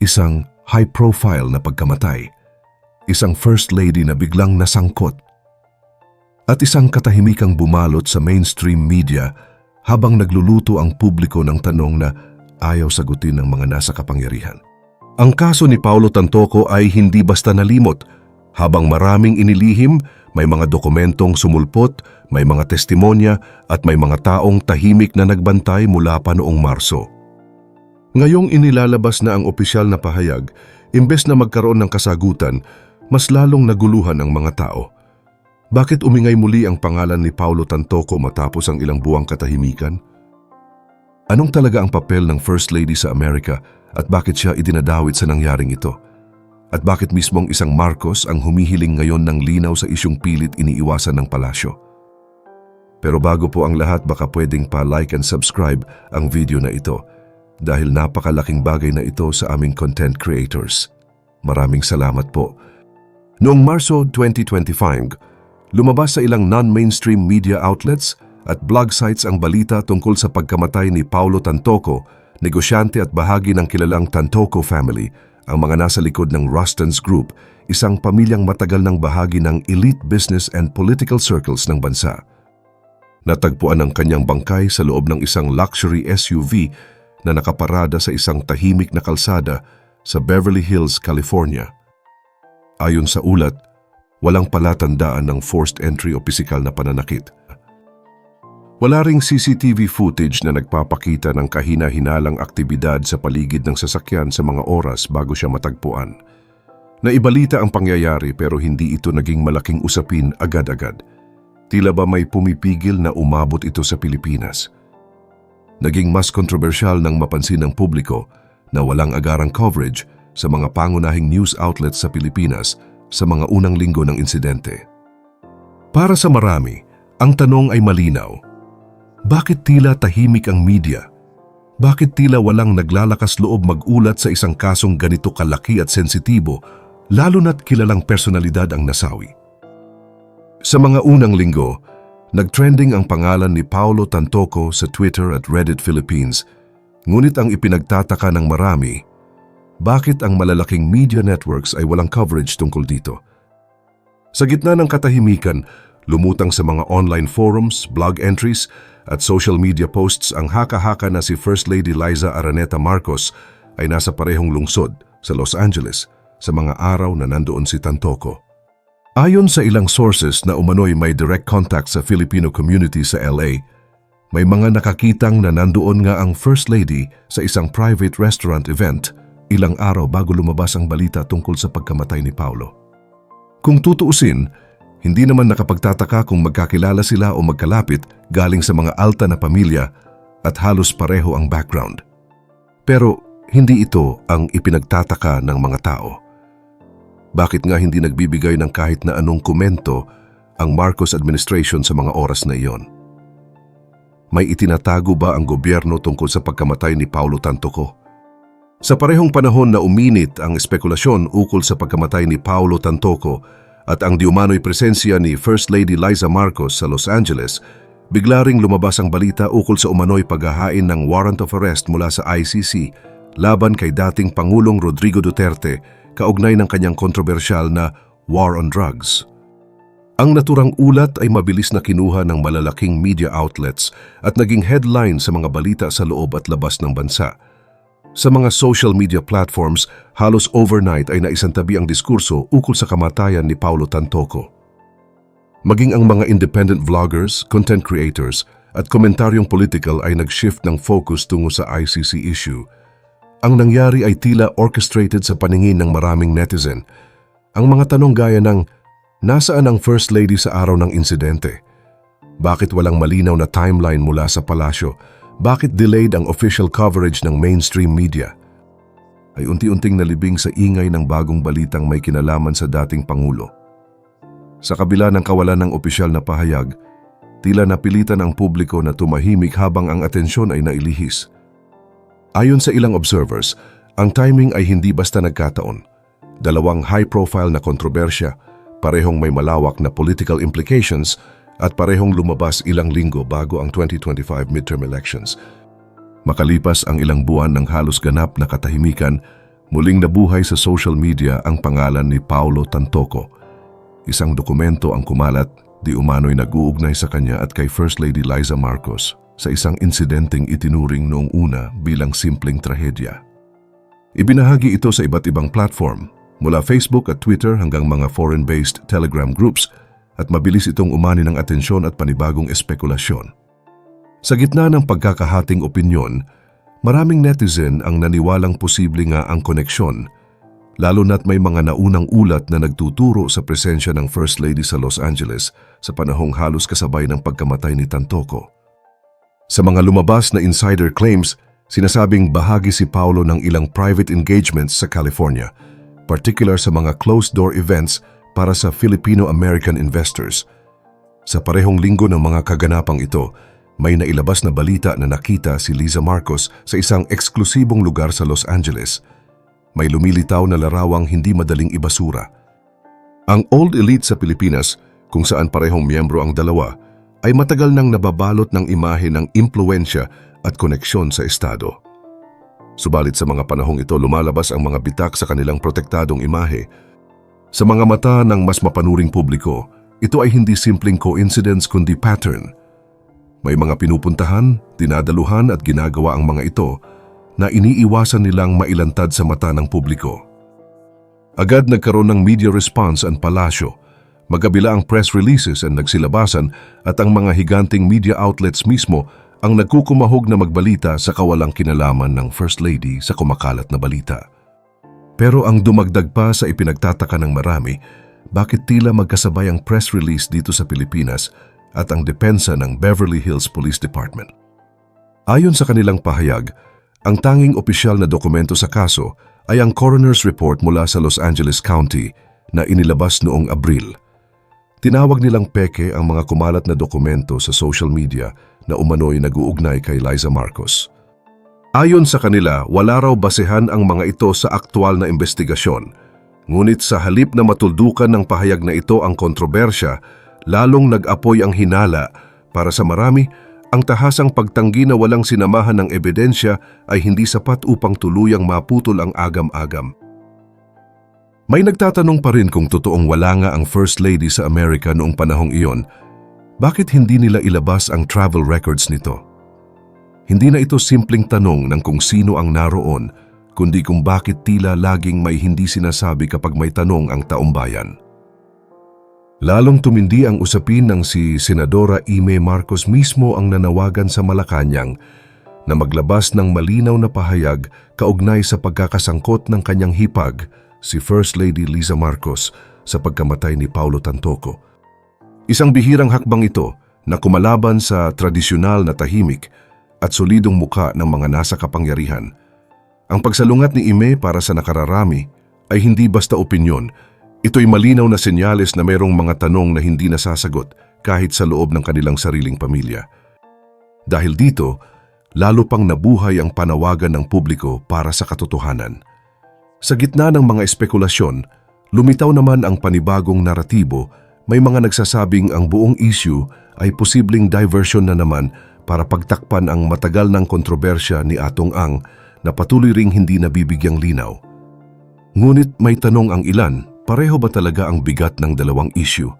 Isang high-profile na pagkamatay. Isang first lady na biglang nasangkot. At isang katahimikang bumalot sa mainstream media habang nagluluto ang publiko ng tanong na ayaw sagutin ng mga nasa kapangyarihan. Ang kaso ni Paulo Tantoco ay hindi basta nalimot. Habang maraming inilihim, may mga dokumentong sumulpot, may mga testimonya at may mga taong tahimik na nagbantay mula pa noong Marso. Ngayong inilalabas na ang opisyal na pahayag, imbes na magkaroon ng kasagutan, mas lalong naguluhan ang mga tao. Bakit umingay muli ang pangalan ni Paulo Tantoco matapos ang ilang buwang katahimikan? Anong talaga ang papel ng First Lady sa Amerika at bakit siya idinadawit sa nangyaring ito? At bakit mismong isang Marcos ang humihiling ngayon ng linaw sa isyong pilit iniiwasan ng palasyo? Pero bago po ang lahat baka pwedeng pa-like and subscribe ang video na ito dahil napakalaking bagay na ito sa aming content creators. Maraming salamat po. Noong Marso 2025, lumabas sa ilang non-mainstream media outlets at blog sites ang balita tungkol sa pagkamatay ni Paulo Tantoco, negosyante at bahagi ng kilalang Tantoco family, ang mga nasa likod ng Rustans Group, isang pamilyang matagal ng bahagi ng elite business and political circles ng bansa. Natagpuan ang kanyang bangkay sa loob ng isang luxury SUV na nakaparada sa isang tahimik na kalsada sa Beverly Hills, California. Ayon sa ulat, walang palatandaan ng forced entry o pisikal na pananakit. Wala ring CCTV footage na nagpapakita ng kahina-hinalang aktibidad sa paligid ng sasakyan sa mga oras bago siya matagpuan. Naibalita ang pangyayari pero hindi ito naging malaking usapin agad-agad. Tila ba may pumipigil na umabot ito sa Pilipinas? Naging mas kontrobersyal nang mapansin ng publiko na walang agarang coverage sa mga pangunahing news outlets sa Pilipinas sa mga unang linggo ng insidente. Para sa marami, ang tanong ay malinaw. Bakit tila tahimik ang media? Bakit tila walang naglalakas loob magulat sa isang kasong ganito kalaki at sensitibo, lalo na't kilalang personalidad ang nasawi? Sa mga unang linggo, nagtrending ang pangalan ni Paulo Tantoco sa Twitter at Reddit Philippines, ngunit ang ipinagtataka ng marami, bakit ang malalaking media networks ay walang coverage tungkol dito? Sa gitna ng katahimikan, lumutang sa mga online forums, blog entries at social media posts ang haka-haka na si First Lady Liza Araneta Marcos ay nasa parehong lungsod sa Los Angeles sa mga araw na nandoon si Tantoco. Ayon sa ilang sources na umano'y may direct contact sa Filipino community sa LA, may mga nakakitang na nandoon nga ang First Lady sa isang private restaurant event ilang araw bago lumabas ang balita tungkol sa pagkamatay ni Paulo. Kung tutuusin, hindi naman nakapagtataka kung magkakilala sila o magkalapit galing sa mga alta na pamilya at halos pareho ang background. Pero hindi ito ang ipinagtataka ng mga tao. Bakit nga hindi nagbibigay ng kahit na anong komento ang Marcos administration sa mga oras na iyon? May itinatago ba ang gobyerno tungkol sa pagkamatay ni Paulo Tantoco? Sa parehong panahon na uminit ang espekulasyon ukol sa pagkamatay ni Paulo Tantoco, at ang diumano'y presensya ni First Lady Liza Marcos sa Los Angeles, bigla ring lumabas ang balita ukol sa umano'y paghahain ng warrant of arrest mula sa ICC laban kay dating Pangulong Rodrigo Duterte kaugnay ng kanyang kontrobersyal na war on drugs. Ang naturang ulat ay mabilis na kinuha ng malalaking media outlets at naging headline sa mga balita sa loob at labas ng bansa. Sa mga social media platforms, halos overnight ay naisantabi ang diskurso ukol sa kamatayan ni Paulo Tantoco. Maging ang mga independent vloggers, content creators, at komentaryong political ay nag-shift ng focus tungo sa ICC issue. Ang nangyari ay tila orchestrated sa paningin ng maraming netizen. Ang mga tanong gaya ng, nasaan ang First Lady sa araw ng insidente? Bakit walang malinaw na timeline mula sa palasyo? Bakit delayed ang official coverage ng mainstream media? Ay unti-unting nalibing sa ingay ng bagong balitang may kinalaman sa dating Pangulo. Sa kabila ng kawalan ng opisyal na pahayag, tila napilitan ang publiko na tumahimik habang ang atensyon ay nailihis. Ayon sa ilang observers, ang timing ay hindi basta nagkataon. Dalawang high-profile na kontrobersya, parehong may malawak na political implications at parehong lumabas ilang linggo bago ang 2025 midterm elections. Makalipas ang ilang buwan ng halos ganap na katahimikan, Muling nabuhay sa social media ang pangalan ni Paulo Tantoco. Isang dokumento ang kumalat di umano'y nag-uugnay sa kanya at kay First Lady Liza Marcos sa isang insidenteng itinuring noong una bilang simpleng trahedya. Ibinahagi ito sa iba't ibang platform, mula Facebook at Twitter hanggang mga foreign-based Telegram groups at mabilis itong umani ng atensyon at panibagong espekulasyon. Sa gitna ng pagkakahating opinyon, maraming netizen ang naniwalang posible nga ang koneksyon, lalo na't may mga naunang ulat na nagtuturo sa presensya ng First Lady sa Los Angeles sa panahong halos kasabay ng pagkamatay ni Tantoco. Sa mga lumabas na insider claims, sinasabing bahagi si Paulo ng ilang private engagements sa California, particular sa mga closed-door events para sa Filipino-American investors. Sa parehong linggo ng mga kaganapang ito, may nailabas na balita na nakita si Liza Marcos sa isang eksklusibong lugar sa Los Angeles. May lumilitaw na larawang hindi madaling ibasura. Ang Old Elite sa Pilipinas, kung saan parehong miyembro ang dalawa, ay matagal nang nababalot ng imahe ng impluensya at koneksyon sa Estado. Subalit sa mga panahong ito lumalabas ang mga bitak sa kanilang protektadong imahe. Sa mga mata ng mas mapanuring publiko, ito ay hindi simpleng coincidence kundi pattern. May mga pinupuntahan, dinadaluhan at ginagawa ang mga ito na iniiwasan nilang mailantad sa mata ng publiko. Agad nagkaroon ng media response ang palasyo, magabila ang press releases and nagsilabasan at ang mga higanting media outlets mismo ang nagkukumahog na magbalita sa kawalang kinalaman ng First Lady sa kumakalat na balita. Pero ang dumagdag pa sa ipinagtataka ng marami, bakit tila magkasabay ang press release dito sa Pilipinas at ang depensa ng Beverly Hills Police Department. Ayon sa kanilang pahayag, ang tanging opisyal na dokumento sa kaso ay ang coroner's report mula sa Los Angeles County na inilabas noong Abril. Tinawag nilang peke ang mga kumalat na dokumento sa social media na umano'y nag-uugnay kay Liza Marcos. Ayon sa kanila, wala raw basehan ang mga ito sa aktwal na investigasyon. Ngunit sa halip na matuldukan ng pahayag na ito ang kontrobersya, lalong nag-apoy ang hinala para sa marami, ang tahasang pagtanggi na walang sinamahan ng ebidensya ay hindi sapat upang tuluyang maputol ang agam-agam. May nagtatanong pa rin kung totoong wala nga ang First Lady sa Amerika noong panahong iyon, bakit hindi nila ilabas ang travel records nito? Hindi na ito simpleng tanong ng kung sino ang naroon, kundi kung bakit tila laging may hindi sinasabi kapag may tanong ang taumbayan. Lalong tumindi ang usapin ng si Senadora Ime Marcos mismo ang nanawagan sa Malacanang na maglabas ng malinaw na pahayag kaugnay sa pagkakasangkot ng kanyang hipag, si First Lady Liza Marcos, sa pagkamatay ni Paulo Tantoco. Isang bihirang hakbang ito na kumalaban sa tradisyonal na tahimik at solidong muka ng mga nasa kapangyarihan. Ang pagsalungat ni Ime para sa nakararami ay hindi basta opinyon, Ito'y malinaw na senyales na mayroong mga tanong na hindi nasasagot kahit sa loob ng kanilang sariling pamilya. Dahil dito, lalo pang nabuhay ang panawagan ng publiko para sa katotohanan. Sa gitna ng mga espekulasyon, lumitaw naman ang panibagong naratibo, may mga nagsasabing ang buong issue ay posibleng diversion na naman para pagtakpan ang matagal ng kontrobersya ni Atong Ang na patuloy ring hindi nabibigyang linaw. Ngunit may tanong ang ilan Pareho ba talaga ang bigat ng dalawang issue?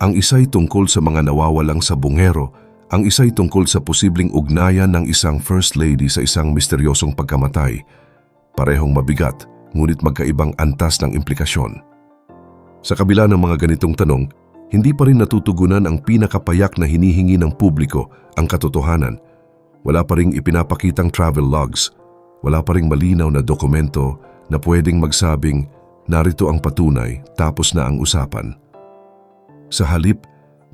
Ang isa'y tungkol sa mga nawawalang sa bungero, ang isa'y tungkol sa posibleng ugnayan ng isang First Lady sa isang misteryosong pagkamatay. Parehong mabigat, ngunit magkaibang antas ng implikasyon. Sa kabila ng mga ganitong tanong, hindi pa rin natutugunan ang pinakapayak na hinihingi ng publiko ang katotohanan. Wala pa ring ipinapakitang travel logs. Wala pa ring malinaw na dokumento na pwedeng magsabing Narito ang patunay, tapos na ang usapan. Sa halip,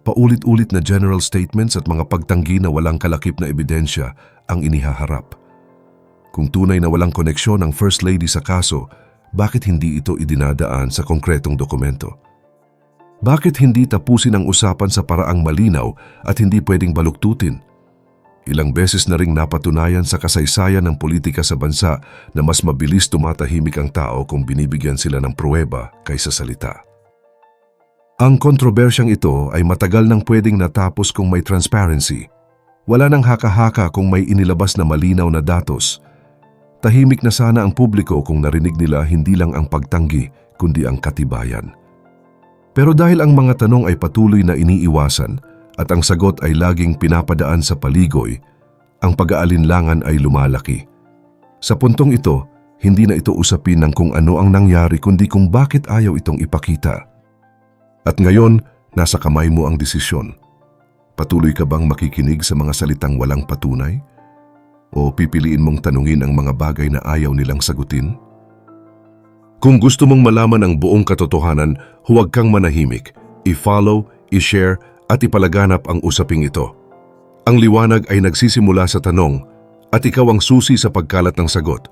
paulit-ulit na general statements at mga pagtanggi na walang kalakip na ebidensya ang inihaharap. Kung tunay na walang koneksyon ang First Lady sa kaso, bakit hindi ito idinadaan sa konkretong dokumento? Bakit hindi tapusin ang usapan sa paraang malinaw at hindi pwedeng baluktutin? Ilang beses na ring napatunayan sa kasaysayan ng politika sa bansa na mas mabilis tumatahimik ang tao kung binibigyan sila ng pruweba kaysa salita. Ang kontrobersyang ito ay matagal nang pwedeng natapos kung may transparency. Wala nang haka-haka kung may inilabas na malinaw na datos. Tahimik na sana ang publiko kung narinig nila hindi lang ang pagtanggi, kundi ang katibayan. Pero dahil ang mga tanong ay patuloy na iniiwasan at ang sagot ay laging pinapadaan sa paligoy, ang pag-aalinlangan ay lumalaki. Sa puntong ito, hindi na ito usapin ng kung ano ang nangyari kundi kung bakit ayaw itong ipakita. At ngayon, nasa kamay mo ang desisyon. Patuloy ka bang makikinig sa mga salitang walang patunay? O pipiliin mong tanungin ang mga bagay na ayaw nilang sagutin? Kung gusto mong malaman ang buong katotohanan, huwag kang manahimik. I-follow, i-share at ipalaganap ang usaping ito. Ang liwanag ay nagsisimula sa tanong at ikaw ang susi sa pagkalat ng sagot.